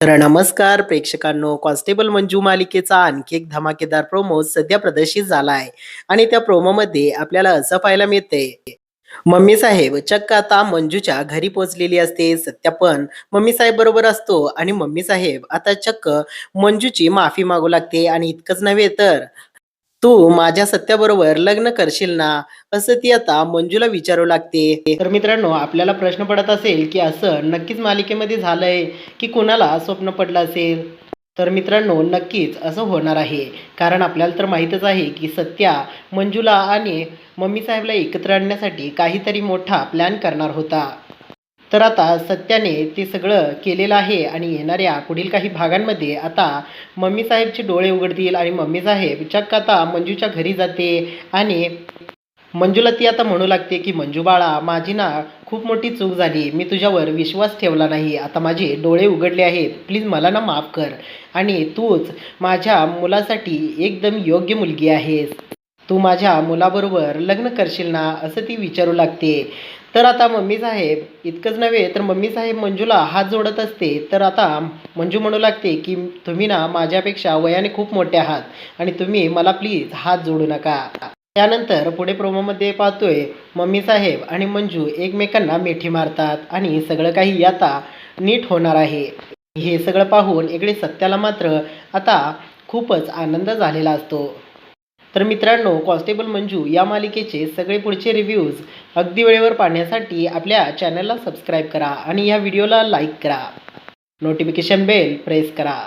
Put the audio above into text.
तर नमस्कार प्रेक्षकांनो कॉन्स्टेबल मंजू मालिकेचा आणखी एक धमाकेदार प्रोमो सध्या प्रदर्शित झाला आहे आणि त्या प्रोमोमध्ये आपल्याला असं पाहायला मिळतंय. मम्मी साहेब चक्क आता मंजूच्या घरी पोहोचलेली असते सत्या पण मम्मी साहेब बरोबर असतो आणि मम्मी साहेब आता चक्क मंजूची माफी मागू लागते आणि इतकंच नव्हे तर तू माझ्या सत्याबरोबर लग्न करशील ना? असं ती आता मंजूला विचारू लागते. तर मित्रांनो आपल्याला प्रश्न पडत असेल की असं नक्कीच मालिकेमध्ये झालंय की कुणाला स्वप्न पडलं असेल? तर मित्रांनो नक्कीच असं होणार आहे. कारण आपल्याला तर माहीतच आहे की सत्या मंजूला आणि मम्मी साहेबला एकत्र आणण्यासाठी काहीतरी मोठा प्लॅन करणार होता. तर आता सत्याने ते सगळं केलेलं आहे आणि येणाऱ्या पुढील काही भागांमध्ये आता मम्मी साहेबचे डोळे उघडतील आणि मम्मी साहेब चक्क आता मंजूच्या घरी जाते आणि मंजूला ती आता म्हणू लागते की मंजू बाळा माझी ना खूप मोठी चूक झाली. मी तुझ्यावर विश्वास ठेवला नाही. आता माझे डोळे उघडले आहेत. प्लीज मला ना माफ कर. आणि तूच माझ्या मुलासाठी एकदम योग्य मुलगी आहेस. तू माझ्या मुलाबरोबर लग्न करशील ना असं ती विचारू लागते. तर आता मम्मी साहेब इतकंच नव्हे तर मम्मी साहेब मंजूला हात जोडत असते. तर आता मंजू म्हणू लागते की तुम्ही ना माझ्यापेक्षा वयाने खूप मोठे आहात आणि तुम्ही मला प्लीज हात जोडू नका. त्यानंतर पुढे प्रोमोमध्ये पाहतोय मम्मी साहेब आणि मंजू एकमेकांना मिठी मारतात आणि सगळं काही आता नीट होणार आहे. हे सगळं पाहून इकडे सत्याला मात्र आता खूपच आनंद झालेला असतो. तर मित्रांनो कॉन्स्टेबल मंजू या मालिकेचे सगळे पुढचे रिव्ह्यूज अगदी वेळेवर पाहण्यासाठी आपल्या चॅनलला सबस्क्राईब करा आणि या व्हिडिओला लाईक करा. नोटिफिकेशन बेल प्रेस करा.